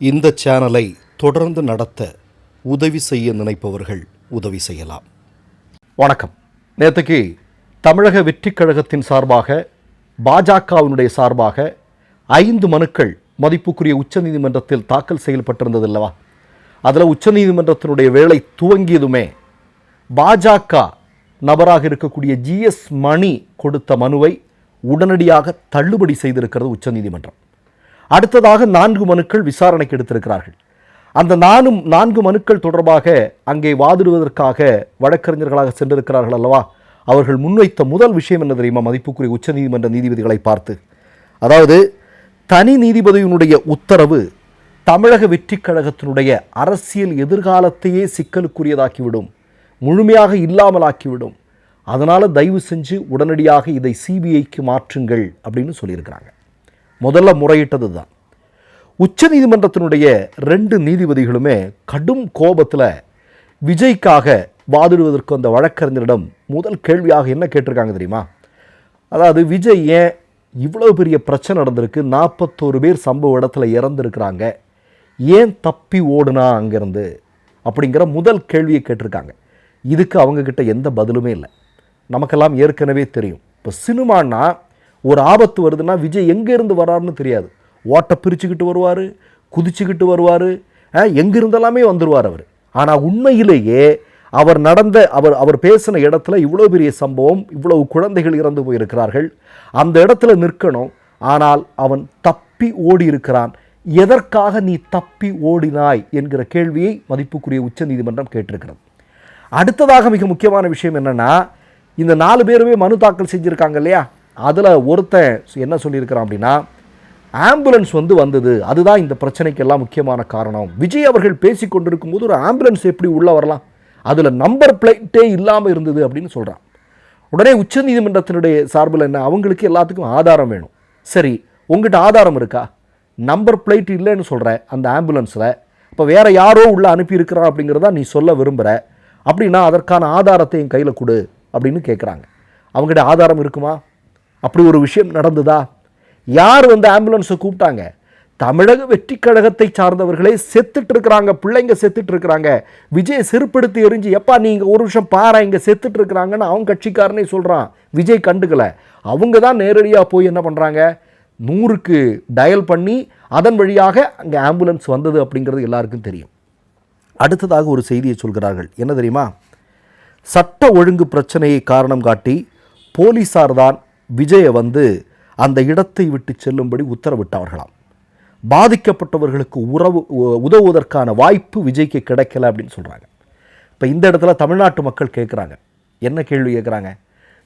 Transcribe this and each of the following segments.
இந்த சேனலை தொடர்ந்து நடத்த உதவி செய்ய நினைப்பவர்கள் உதவி செய்யலாம். வணக்கம். நேற்றுக்கு தமிழக வெற்றிக் கழகத்தின் சார்பாக பாஜகவினுடைய சார்பாக ஐந்து மனுக்கள் மதிப்புக்குரிய உச்சநீதிமன்றத்தில் தாக்கல் செய்யப்பட்டிருந்தது அல்லவா அதில் உச்சநீதிமன்றத்தினுடைய வேலை துவங்கியதுமே பாஜக நபராக இருக்கக்கூடிய ஜிஎஸ் மணி கொடுத்த மனுவை உடனடியாக தள்ளுபடி செய்திருக்கிறது உச்சநீதிமன்றம். அடுத்ததாக நான்கு மனுக்கள் விசாரணைக்கு எடுத்திருக்கிறார்கள். அந்த நானும் நான்கு மனுக்கள் தொடர்பாக அங்கே வாதிடுவதற்காக வழக்கறிஞர்களாக சென்றிருக்கிறார்கள் அல்லவா? அவர்கள் முன்வைத்த முதல் விஷயம் என்ன தெரியுமா? மதிப்புக்குரிய உச்சநீதிமன்ற நீதிபதிகளை பார்த்து. அதாவது தனி நீதிபதியினுடைய உத்தரவு தமிழக வெற்றிக் கழகத்தினுடைய அரசியல் எதிர்காலத்தையே சிக்கலுக்குரியதாக்கிவிடும். முழுமையாக இல்லாமலாக்கிவிடும். அதனால் தயவு செஞ்சு உடனடியாக இதை சிபிஐக்கு மாற்றுங்கள் அப்படின்னு சொல்லியிருக்கிறாங்க. முதல்ல முறையிட்டது தான் உச்ச நீதிமன்றத்தினுடைய ரெண்டு நீதிபதிகளுமே கடும் கோபத்தில் விஜய்க்காக வாதிடுவதற்கு அந்த வழக்கறிஞரிடம் முதல் கேள்வியாக என்ன கேட்டிருக்காங்க தெரியுமா? அதாவது விஜய் ஏன் இவ்வளோ பெரிய பிரச்சனை நடந்திருக்கு நாற்பத்தோரு பேர் சம்பவ இடத்துல இறந்துருக்கிறாங்க ஏன் தப்பி ஓடுனா அங்கேருந்து? அப்படிங்கிற முதல் கேள்வியை கேட்டிருக்காங்க. இதுக்கு அவங்கக்கிட்ட எந்த பதிலுமே இல்லை. நமக்கெல்லாம் ஏற்கனவே தெரியும். இப்போ சினிமான்னா ஒரு ஆபத்து வருதுன்னா விஜய் எங்கேருந்து வராருன்னு தெரியாது. ஓட்டை பிரிச்சுக்கிட்டு வருவார் குதிச்சுக்கிட்டு வருவார் எங்கிருந்தெல்லாமே வந்துடுவார் அவர். ஆனால் உண்மையிலேயே அவர் நடந்த அவர் அவர் பேசின இடத்துல இவ்வளோ பெரிய சம்பவம் இவ்வளவு குழந்தைகள் இறந்து போயிருக்கிறார்கள். அந்த இடத்துல நிற்கணும். ஆனால் அவன் தப்பி ஓடி இருக்கிறான் எதற்காக நீ தப்பி ஓடினாய் என்கிற கேள்வியை மதிப்புக்குரிய உச்சநீதிமன்றம் கேட்டிருக்கிறது. அடுத்ததாக மிக முக்கியமான விஷயம் என்னென்னா இந்த நாலு பேருமே மனு தாக்கல் செஞ்சுருக்காங்க இல்லையா? அதில் ஒருத்தன் என்ன சொல்லியிருக்கிறான் அப்படின்னா ஆம்புலன்ஸ் வந்து வந்தது. அதுதான் இந்த பிரச்சனைக்கெல்லாம் முக்கியமான காரணம். விஜய் அவர்கள் பேசி கொண்டிருக்கும் போது ஒரு ஆம்புலன்ஸ் எப்படி உள்ளே வரலாம்? அதில் நம்பர் பிளேட்டே இல்லாமல் இருந்தது அப்படின்னு சொல்கிறான் உடனே உச்சநீதிமன்றத்தினுடைய சார்பில் என்ன? அவங்களுக்கு எல்லாத்துக்கும் ஆதாரம் வேணும். சரி உங்ககிட்ட ஆதாரம் இருக்கா? நம்பர் பிளேட் இல்லைன்னு சொல்கிற அந்த ஆம்புலன்ஸில் இப்போ வேறு யாரோ உள்ளே அனுப்பியிருக்கிறான் அப்படிங்கிறதா நீ சொல்ல விரும்புகிற அப்படின்னா அதற்கான ஆதாரத்தை என் கையில் கொடு அப்படின்னு கேட்குறாங்க அவங்ககிட்ட ஆதாரம் இருக்குமா? அப்படி ஒரு விஷயம் நடந்ததா? யார் வந்து ஆம்புலன்ஸை கூப்பிட்டாங்க? தமிழக வெற்றி கழகத்தை சார்ந்தவர்களே செத்துட்டு இருக்கிறாங்க பிள்ளைங்க செத்துட்டு இருக்கிறாங்க. விஜய் செருப்படுத்தி எரிஞ்சு எப்பா நீங்கள் ஒரு விஷயம் பாரு இங்கே செத்துட்டு இருக்கிறாங்கன்னு அவன் கட்சிக்காரனே சொல்கிறான் விஜய் கண்டுக்கல. அவங்க தான் நேரடியாக போய் என்ன பண்ணுறாங்க நூறுக்கு டயல் பண்ணி அதன் வழியாக அங்கே ஆம்புலன்ஸ் வந்தது அப்படிங்கிறது எல்லாருக்கும் தெரியும். அடுத்ததாக ஒரு செய்தியை சொல்கிறார்கள். என்ன தெரியுமா? சட்ட ஒழுங்கு பிரச்சனையை காரணம் காட்டி போலீசார் தான் விஜயை வந்து அந்த இடத்தை விட்டு செல்லும்படி உத்தரவிட்டவர்களாம். பாதிக்கப்பட்டவர்களுக்கு உறவு உ- உதவுவதற்கான வாய்ப்பு விஜய்க்கு கிடைக்கல அப்படின்னு சொல்கிறாங்க இப்போ இந்த இடத்துல தமிழ்நாட்டு மக்கள் கேட்குறாங்க என்ன கேள்வி கேட்குறாங்க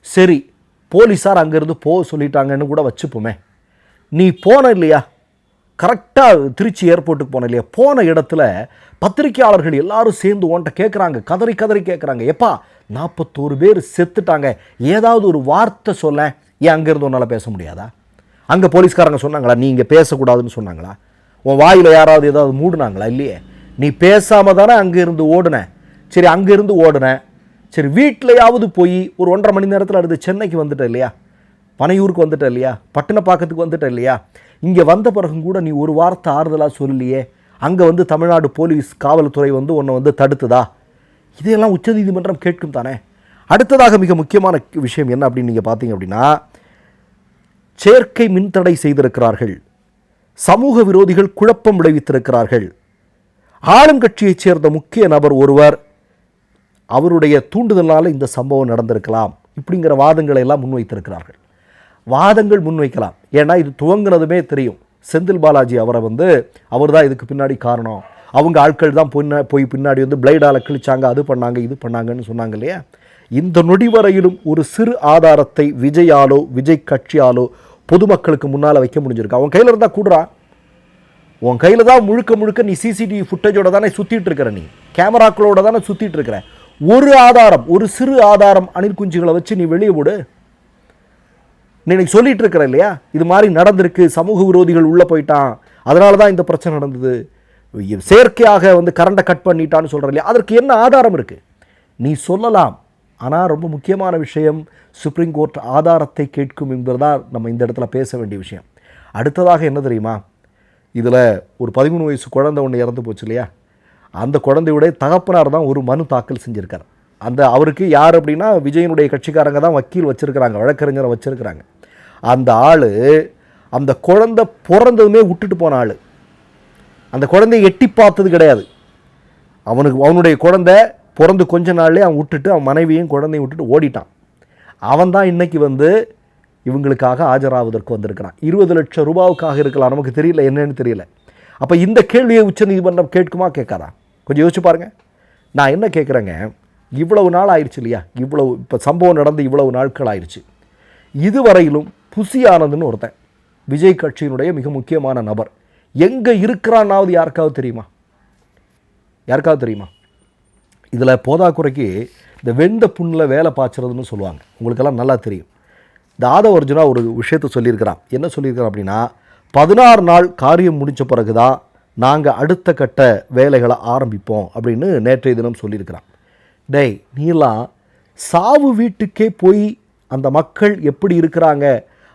சரி போலீஸார் அங்கேருந்து போக சொல்லிட்டாங்கன்னு கூட வச்சுப்போமே. நீ போன இல்லையா? கரெக்டாக திருச்சி ஏர்போர்ட்டுக்கு போன இல்லையா? போன இடத்துல பத்திரிக்கையாளர்கள் எல்லாரும் சேர்ந்து ஓன்ட்ட கேட்குறாங்க கதறி கதறி கேட்குறாங்க எப்பா நாற்பத்தோரு பேர் செத்துட்டாங்க. ஏதாவது ஒரு வார்த்தை சொல்லேன். ஏன் அங்கேருந்து உன்னால் பேச முடியாதா? அங்கே போலீஸ்காரங்க சொன்னாங்களா? நீ இங்கே பேசக்கூடாதுன்னு சொன்னாங்களா? உன் வாயில் யாராவது ஏதாவது மூடுனாங்களா? இல்லையே. நீ பேசாமல் தானே அங்கேருந்து ஓடுன. சரி அங்கேருந்து ஓடின. சரி வீட்டிலையாவது போய் ஒரு ஒன்றரை மணி நேரத்தில் அடுத்து சென்னைக்கு வந்துட்ட இல்லையா? பனையூருக்கு வந்துட்ட இல்லையா? பட்டினப்பாக்கத்துக்கு வந்துட்ட இல்லையா? இங்கே வந்த பிறகும் கூட நீ ஒரு வார்த்தை ஆறுதலாக சொல்லலையே. அங்கே வந்து தமிழ்நாடு போலீஸ் காவல்துறை வந்து உன்னை வந்து தடுத்துதா? இதையெல்லாம் உச்சநீதிமன்றம் கேட்கும் தானே? அடுத்ததாக மிக முக்கியமான விஷயம் என்ன அப்படின்னு நீங்கள் பார்த்தீங்க அப்படின்னா சேர்க்கை மின்தடை செய்திருக்கிறார்கள். சமூக விரோதிகள் குழப்பம் விளைவித்திருக்கிறார்கள். ஆளுங்கட்சியைச் சேர்ந்த முக்கிய நபர் ஒருவர் அவருடைய தூண்டுதலால் இந்த சம்பவம் நடந்திருக்கலாம். இப்படிங்கிற வாதங்களை எல்லாம் முன்வைத்திருக்கிறார்கள். வாதங்கள் முன்வைக்கலாம். ஏன்னா இது துவங்கினதுமே தெரியும். செந்தில் பாலாஜி அவரை வந்து அவர் தான் இதுக்கு பின்னாடி காரணம். அவங்க ஆட்கள் தான் பொண்ணை போய் பின்னாடி வந்து பிளைடால் கிழிச்சாங்க அது பண்ணாங்க இது பண்ணாங்கன்னு சொன்னாங்க இல்லையா? இந்த நொடி வரையிலும் ஒரு சிறு ஆதாரத்தை விஜயாலோ விஜய் கட்சியாலோ பொதுமக்களுக்கு முன்னால் வைக்க முடிஞ்சிருக்கு. அவன் கையில் இருந்தால் கூடுறா. உன் கையில் தான் முழுக்க முழுக்க நீ சிசிடிவி ஃபுட்டேஜோட தானே சுற்றிட்டு இருக்கிற நீ. கேமராக்களோட தானே சுற்றிட்டு இருக்கிற. ஒரு ஆதாரம் ஒரு சிறு ஆதாரம் அணில் குஞ்சுகளை வச்சு நீ வெளியே விடு நீ இன்னைக்கு சொல்லிட்டு இருக்கிற இல்லையா? இது மாதிரி நடந்திருக்கு சமூக விரோதிகள் உள்ளே போயிட்டான். அதனால தான் இந்த பிரச்சனை நடந்தது. செயற்கையாக வந்து கரண்டை கட் பண்ணிட்டான்னு சொல்கிற இல்லையா? அதற்கு என்ன ஆதாரம் இருக்குது நீ சொல்லலாம். ஆனால் ரொம்ப முக்கியமான விஷயம் சுப்ரீம் கோர்ட் ஆதாரத்தை கேட்கும் என்பதுதான் நம்ம இந்த இடத்துல பேச வேண்டிய விஷயம். அடுத்ததாக என்ன தெரியுமா? இதில் ஒரு பதிமூணு வயசு குழந்தை ஒன்று இறந்து போச்சு இல்லையா? அந்த குழந்தையுடைய தகப்பனார் தான் ஒரு மனு தாக்கல் செஞ்சுருக்கார். அந்த அவருக்கு யார் அப்படின்னா விஜயனுடைய கட்சிக்காரங்க தான் வக்கீல் வச்சுருக்கிறாங்க வழக்கறிஞரை வச்சுருக்கிறாங்க. அந்த ஆள் அந்த குழந்தை பிறந்ததுமே விட்டுட்டு போன ஆள். அந்த குழந்தையை எட்டி பார்த்தது கிடையாது. அவனுக்கு அவனுடைய குழந்தை பிறந்து கொஞ்ச நாள்லேயே அவன் விட்டுட்டு அவன் மனைவியும் குழந்தையும் விட்டுட்டு ஓடிட்டான். அவன் தான் இன்றைக்கி வந்து இவங்களுக்காக ஆஜராவதற்கு வந்திருக்கிறான். இருபது லட்சம் ரூபாவுக்காக இருக்கலாம். நமக்கு தெரியல என்னன்னு தெரியல. அப்போ இந்த கேள்வியை உச்சநீதிமன்றம் கேட்குமா கேட்காதா? கொஞ்சம் யோசிச்சு பாருங்க. நான் என்ன கேட்குறேங்க? இவ்வளவு நாள் ஆயிடுச்சு இல்லையா? இவ்வளவு இப்போ சம்பவம் நடந்து இவ்வளவு நாட்கள் ஆயிடுச்சு. இதுவரையிலும் புசியானதுன்னு ஒருத்தன் விஜய் கட்சியினுடைய மிக முக்கியமான நபர். எங்கே இருக்கிறான்னாவது யாருக்காவது தெரியுமா? யாருக்காவது தெரியுமா? இதில் போதாக்குறைக்கு இந்த வெந்த புண்ணில் வேலை பாய்ச்சறதுன்னு சொல்லுவாங்க. உங்களுக்கெல்லாம் நல்லா தெரியும். இந்த ஆதவ அர்ஜுனா ஒரு விஷயத்தை சொல்லியிருக்கிறான். என்ன சொல்லியிருக்கிறான் அப்படின்னா பதினாறு நாள் காரியம் முடித்த பிறகு தான் நாங்கள் அடுத்த கட்ட வேலைகளை ஆரம்பிப்போம் அப்படின்னு நேற்றைய தினம் சொல்லியிருக்கிறான். டேய் நீலாம் சாவு வீட்டுக்கே போய் அந்த மக்கள் எப்படி இருக்கிறாங்க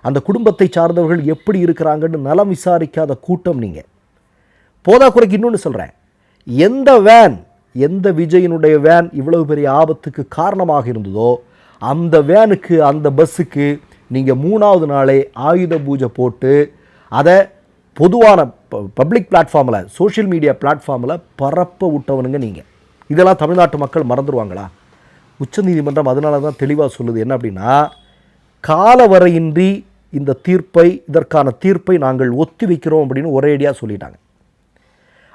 அந்த குடும்பத்தை சார்ந்தவர்கள் எப்படி இருக்கிறாங்கன்னு நலம் விசாரிக்காத கூட்டம் நீங்கள் போதாக்குறைக்கு இன்னொன்று சொல்கிறேன் எந்த வேன் எந்த விஜயனுடைய வேன் இவ்வளவு பெரிய ஆபத்துக்கு காரணமாக இருந்ததோ அந்த வேனுக்கு அந்த பஸ்ஸுக்கு நீங்கள் மூணாவது நாளே ஆயுத பூஜை போட்டு அதை பொதுவான பப்ளிக் பிளாட்ஃபார்மில் சோஷியல் மீடியா பிளாட்ஃபார்மில் பரப்ப விட்டவனுங்க நீங்கள் இதெல்லாம் தமிழ்நாட்டு மக்கள் மறந்துடுவாங்களா உச்சநீதிமன்றம் அதனால தான் தெளிவாக சொல்லுது. என்ன அப்படின்னா காலவரையின்றி இந்த தீர்ப்பை இதற்கான தீர்ப்பை நாங்கள் ஒத்தி வைக்கிறோம் அப்படின்னு ஒரேடியாக சொல்லிட்டாங்க.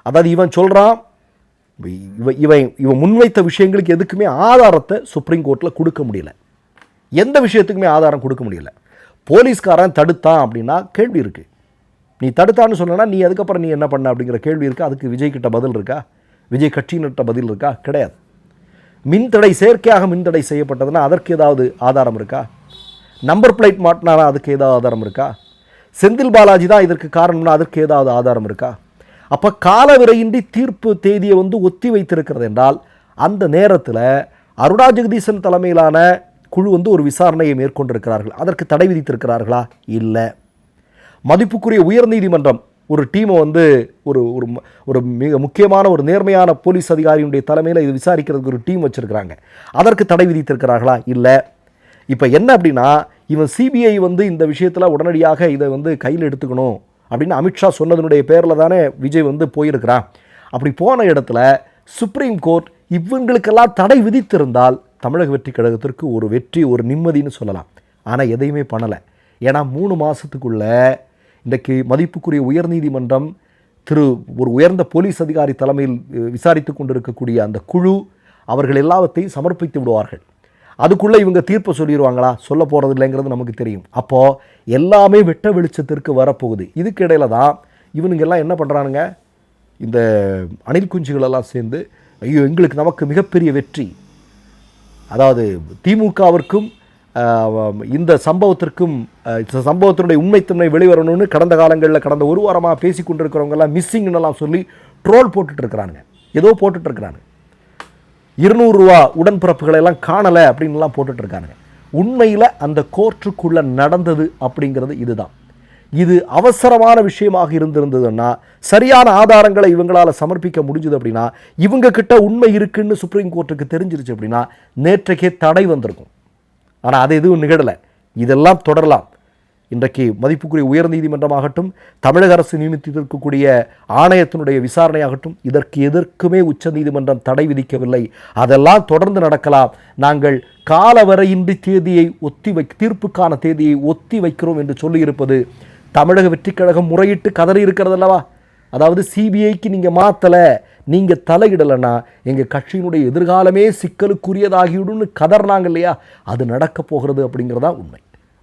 அதாவது இவன் சொல்கிறான் இவ இவன் இவன் முன்வைத்த விஷயங்களுக்கு எதுக்குமே ஆதாரத்தை சுப்ரீம் கோர்ட்டில் கொடுக்க முடியல. எந்த விஷயத்துக்குமே ஆதாரம் கொடுக்க முடியல. போலீஸ்காரன் தடுத்தான் அப்படின்னா கேள்வி இருக்குது நீ தடுத்தான்னு சொன்னா நீ அதுக்கப்புறம் நீ என்ன பண்ண அப்படிங்கிற கேள்வி இருக்கா? அதுக்கு விஜய் கிட்ட பதில் இருக்கா? விஜய் கட்சியினர்கிட்ட பதில் இருக்கா? கிடையாது. மின்தடை செயற்கையாக மின்தடை செய்யப்பட்டதுன்னா அதற்கு ஏதாவது ஆதாரம் இருக்கா? நம்பர் பிளேட் மாட்டினானா அதுக்கு ஏதாவது ஆதாரம் இருக்கா? செந்தில் பாலாஜி தான் இதற்கு காரணம்னா அதற்கு ஏதாவது ஆதாரம் இருக்கா? அப்போ காலவிரையின்றி தீர்ப்பு தேதியை வந்து ஒத்தி வைத்திருக்கிறது என்றால் அந்த நேரத்தில் அருணா ஜெகதீசன் தலைமையிலான குழு வந்து ஒரு விசாரணையை மேற்கொண்டிருக்கிறார்கள். அதற்கு தடை விதித்திருக்கிறார்களா? இல்லை. மதிப்புக்குரிய உயர்நீதிமன்றம் ஒரு டீமை வந்து ஒரு ஒரு ம- ஒரு மிக முக்கியமான ஒரு நேர்மையான போலீஸ் அதிகாரியுடைய தலைமையில் இது விசாரிக்கிறதுக்கு ஒரு டீம் வச்சுருக்கிறாங்க. அதற்கு தடை விதித்திருக்கிறார்களா? இல்லை. இப்போ என்ன அப்படின்னா இவன் சிபிஐ வந்து இந்த விஷயத்தில் உடனடியாக இதை வந்து கையில் எடுத்துக்கணும். அப்படின்னு அமித்ஷா சொன்னதனுடைய பேரில் தானே விஜய் வந்து போயிருக்கிறான். அப்படி போன இடத்துல சுப்ரீம் கோர்ட் இவங்களுக்கெல்லாம் தடை விதித்திருந்தால் தமிழக வெற்றி கழகத்திற்கு ஒரு வெற்றி ஒரு நிம்மதின்னு சொல்லலாம். ஆனால் எதையுமே பண்ணலை. ஏன்னா மூணு மாதத்துக்குள்ளே இன்றைக்கு மதிப்புக்குரிய உயர்நீதிமன்றம் திரு ஒரு உயர்ந்த போலீஸ் அதிகாரி தலைமையில் விசாரித்து கொண்டிருக்கக்கூடிய அந்த குழு அவர்கள் எல்லாவற்றையும் சமர்ப்பித்து விடுவார்கள். அதுக்குள்ளே இவங்க தீர்ப்பை சொல்லிடுவாங்களா சொல்ல போகிறது இல்லைங்கிறது நமக்கு தெரியும். அப்போது எல்லாமே வெட்ட வெளிச்சத்திற்கு வரப்போகுது. இதுக்கு இடையில தான் இவனுங்க எல்லாம் என்ன பண்ணுறானுங்க இந்த அணில் குஞ்சுகளெல்லாம் சேர்ந்து ஐயோ எங்களுக்கு நமக்கு மிகப்பெரிய வெற்றி. அதாவது திமுகவிற்கும் இந்த சம்பவத்திற்கும் இந்த சம்பவத்தினுடைய உண்மைத்தன்மை வெளிவரணும்னு கடந்த காலங்களில் கடந்த ஒரு வாரமாக பேசி கொண்டிருக்கிறவங்கெல்லாம் மிஸ்ஸிங்னெல்லாம் சொல்லி ட்ரோல் போட்டுட்ருக்கிறானுங்க ஏதோ போட்டுட்ருக்கிறானுங்க இருநூறுரூவா இருநூறுவா உடன்பிறப்புகளை எல்லாம் காணலை அப்படின்லாம் போட்டுட்ருக்காங்க உண்மையில் அந்த கோர்ட்டுக்குள்ளே நடந்தது அப்படிங்கிறது இதுதான். இது அவசரமான விஷயமாக இருந்திருந்ததுன்னா சரியான ஆதாரங்களை இவங்களால் சமர்ப்பிக்க முடிஞ்சது அப்படின்னா இவங்க கிட்ட உண்மை இருக்குன்னு சுப்ரீம் கோர்ட்டுக்கு தெரிஞ்சிருச்சு அப்படின்னா நேற்றைக்கே தடை வந்திருக்கும். ஆனால் அது எதுவும் நிகழலை. இதெல்லாம் தொடரலாம். இன்றைக்கு மதிப்புக்குரிய உயர் நீதிமன்றமாகட்டும் தமிழக அரசு நியமித்திருக்கக்கூடிய ஆணையத்தினுடைய விசாரணையாகட்டும் இதற்கு எதற்குமே உச்சநீதிமன்றம் தடை விதிக்கவில்லை. அதெல்லாம் தொடர்ந்து நடக்கலாம். நாங்கள் காலவரையின்றி தேதியை ஒத்தி வை தீர்ப்புக்கான தேதியை ஒத்தி வைக்கிறோம் என்று சொல்லியிருப்பது தமிழக வெற்றிக் கழகம் முறையிட்டு கதறி இருக்கிறது அல்லவா அதாவது சிபிஐக்கு நீங்கள் மாற்றலை நீங்கள் தலையிடலைன்னா எங்கள் கட்சியினுடைய எதிர்காலமே சிக்கலுக்குரியதாகிவிடும்னு கதறினாங்க இல்லையா? அது நடக்கப் போகிறது அப்படிங்கிறதா உண்மை.